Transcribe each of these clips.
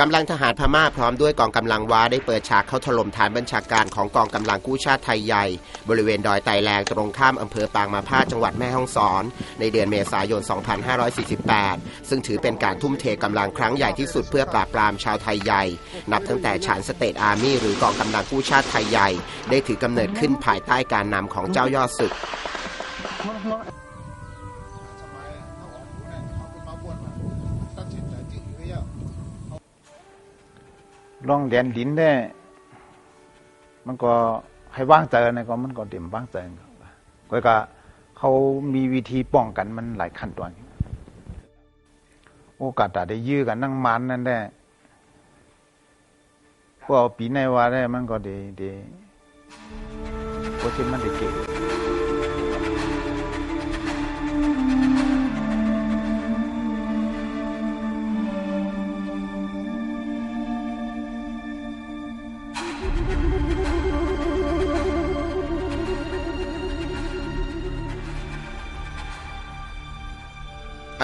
กำลังทหารพม่าพร้อมด้วยกองกำลังว้าได้เปิดฉากเข้าถล่มฐานบัญชาการของกองกำลังกู้ชาติไทยใหญ่ บริเวณดอยไตแลงตรงข้ามอำเภอปางมาพาจังหวัดแม่ฮ่องสอน ในเดือนเมษายน 2548 ซึ่งถือเป็นการทุ่มเทกำลังครั้งใหญ่ที่สุดเพื่อปราบปรามชาวไทยใหญ่ นับตั้งแต่ฉานสเตทอาร์มี่หรือกองกำลังกู้ชาติไทยใหญ่ ได้ถือกำเนิดขึ้นภายใต้การนำของเจ้ายอดศึก ลองเรียนดินได้ มันก็ให้ว่างใจนะก็มันก็เต็มว่างใจก็ก็เขามีวิธีป้องกันมันหลายขั้นตอนโอกาสได้ยื้อกันนั่งมันนั่นแหละพวกปีในว่าได้มันก็ดีดีเพราะที่มันได้เก่ง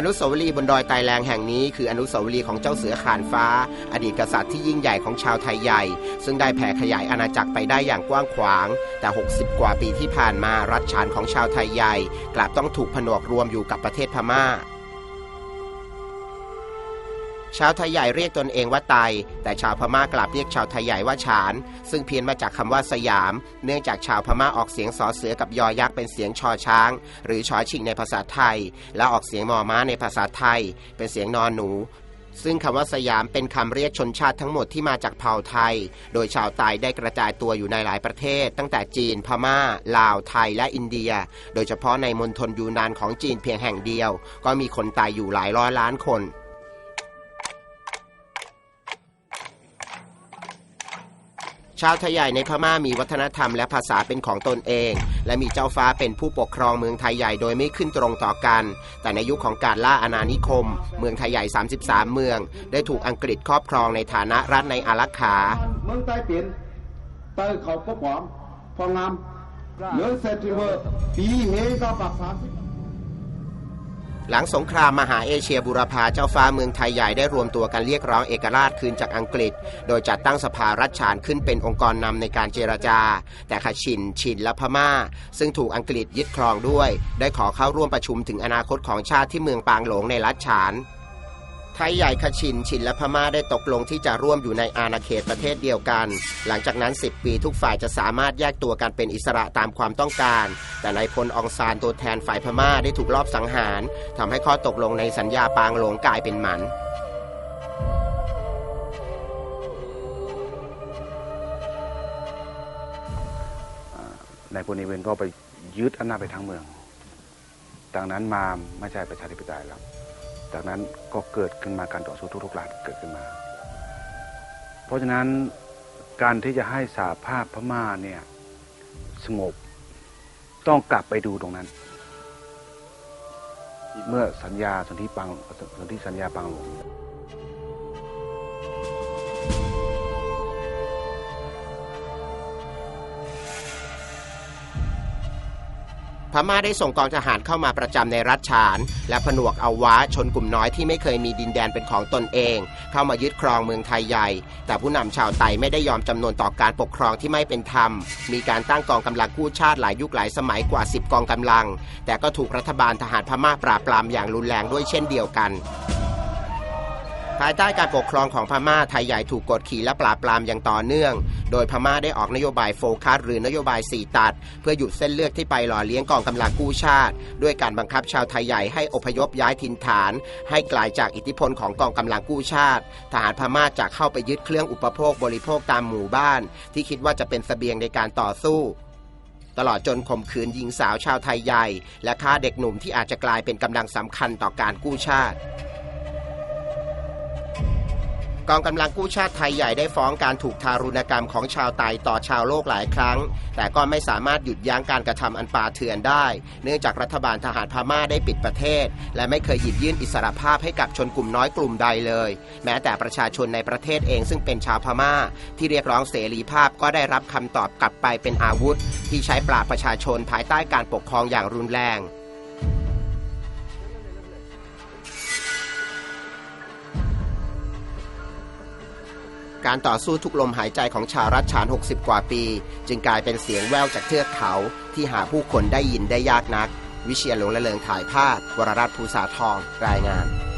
อนุสาวรีย์บนดอยไตแรงแห่งนี้คืออนุสาวรีย์ของเจ้าเสือขานฟ้า อดีตกษัตริย์ที่ยิ่งใหญ่ของชาวไทยใหญ่ ซึ่งได้แผ่ขยายอาณาจักรไปได้อย่างกว้างขวาง แต่ 60 กว่าปีที่ผ่านมารัฐฉานของชาวไทยใหญ่ กลับต้องถูกผนวกรวมอยู่กับประเทศพม่า ชาวไทยใหญ่เรียกตนเองว่าไต แต่ชาวพม่ากลับเรียกชาวไทยใหญ่ว่าฉาน ซึ่งเพี้ยนมาจากคำว่าสยาม เนื่องจากชาวพม่าออกเสียงสอเสือกับยอยักษ์เป็นเสียงชอช้าง หรือชอชิงในภาษาไทย และออกเสียงมอม้าในภาษาไทย เป็นเสียงนอนหนู ซึ่งคำว่าสยามเป็นคำเรียกชนชาติทั้งหมดที่มาจากเผ่าไทย โดยชาวไตได้กระจายตัวอยู่ในหลายประเทศ ตั้งแต่จีน พม่า ลาว ไทย และอินเดีย โดยเฉพาะในมณฑลยูนานของจีนเพียงแห่งเดียว ก็มีคนตายอยู่หลายร้อยล้านคน ชาวไทยใหญ่ในพม่ามีวัฒนธรรมและภาษาเป็นของตนเอง และมีเจ้าฟ้าเป็นผู้ปกครองเมืองไทยใหญ่โดยไม่ขึ้นตรงต่อกัน แต่ในยุคของการล่าอาณานิคม เมืองไทยใหญ่ 33 เมือง ได้ถูกอังกฤษครอบครองในฐานะรัฐในอารักขาเมืองใต้เปลี่ยนเตอเขาพบหอมพองามเหลือเซติเวอร์ปีเฮก็ปักสามสิบ หลังสงครามมหาเอเชียบุรพาเจ้าฟ้าเมืองไทยใหญ่ได้รวมตัวกันเรียกร้องเอกราชคืนจากอังกฤษ โดยจัดตั้งสภารัฐฉานขึ้นเป็นองค์กรนำในการเจรจา แต่ขชิน ชินและพม่า ซึ่งถูกอังกฤษยึดครองด้วย ได้ขอเข้าร่วมประชุมถึงอนาคตของชาติที่เมืองปางหลงในรัฐฉาน ทยใหญ่ขชิน ชินและพม่าได้ตกลงที่จะร่วมอยู่ในอาณาเขตประเทศเดียวกัน หลังจากนั้น 10 ปีทุกฝ่ายจะสามารถแยกตัวกันเป็นอิสระตามความต้องการ แต่นายพลองซานตัวแทนฝ่ายพม่าได้ถูกลอบสังหารทำให้ข้อตกลงในสัญญาปางหลงกลายเป็นหมันนายพลเนเวนก็ไปยึดอำนาจไปทั้งเมือง ดังนั้นมาไม่ใช่ประชาธิปไตยแล้ว จากนั้นก็เกิดขึ้นมาการต่อสู้ทุกๆรัฐเกิดขึ้นมา เพราะฉะนั้นการที่จะให้สาภาพพม่าเนี่ยสงบต้องกลับไปดูตรงนั้น เมื่อสัญญาสนธิปังสนธิสัญญาปังหลง พม่าได้ส่งกองทหารเข้ามาประจำในรัฐฉาน และผนวกเอาว้าชนกลุ่มน้อยที่ไม่เคยมีดินแดนเป็นของตนเอง เข้ามายึดครองเมืองไทยใหญ่ แต่ผู้นำชาวไตไม่ได้ยอมจำนวนต่อการปกครองที่ไม่เป็นธรรม มีการตั้งกองกำลังกู้ชาติหลายยุคหลายสมัยกว่า 10 กองกำลัง แต่ก็ถูกรัฐบาลทหารพม่าปราบปรามอย่างรุนแรงด้วยเช่นเดียวกัน ภายใต้การปกครองของพม่าไทยใหญ่ถูกกดขี่และปราบปรามอย่างต่อเนื่อง โดยพม่าได้ออกนโยบายโฟกัสหรือนโยบาย4ตัด เพื่อหยุดเส้นเลือดที่ไปหล่อเลี้ยงกองกำลังกู้ชาติ ด้วยการบังคับชาวไทยใหญ่ให้อพยพย้ายถิ่นฐาน ให้ไกลาจากอิทธิพลของกองกำลังกู้ชาติ ทหารพม่าจะเข้าไปยึดเครื่องอุปโภคบริโภคตามหมู่บ้าน ที่คิดว่าจะเป็นเสบียงในการต่อสู้ตลอดจนข่มขืนหญิงสาวชาวไทยใหญ่ และฆ่าเด็กหนุ่มที่อาจจะกลายเป็นกำลังสำคัญต่อการกู้ชาติ กองกำลังกู้ชาติไทยใหญ่ได้ฟ้องการถูกทารุณกรรมของชาวไตต่อชาวโลกหลายครั้ง แต่ก็ไม่สามารถหยุดยั้งการกระทำอันป่าเถื่อนได้ เนื่องจากรัฐบาลทหารพม่าได้ปิดประเทศ และไม่เคยหยิบยื่นอิสรภาพให้กับชนกลุ่มน้อยกลุ่มใดเลย แม้แต่ประชาชนในประเทศเองซึ่งเป็นชาวพม่า ที่เรียกร้องเสรีภาพก็ได้รับคำตอบกลับไปเป็นอาวุธ ที่ใช้ปราบประชาชนภายใต้การปกครองอย่างรุนแรง การต่อสู้ทุกลมหายใจของชาวรัฐฉาน 60 กว่าปี จึงกลายเป็นเสียงแววจากเทือกเขา ที่หาผู้คนได้ยินได้ยากนัก วิเชียรหลงละเลงถ่ายภาพ วรรัตน์ภูษาทอง รายงาน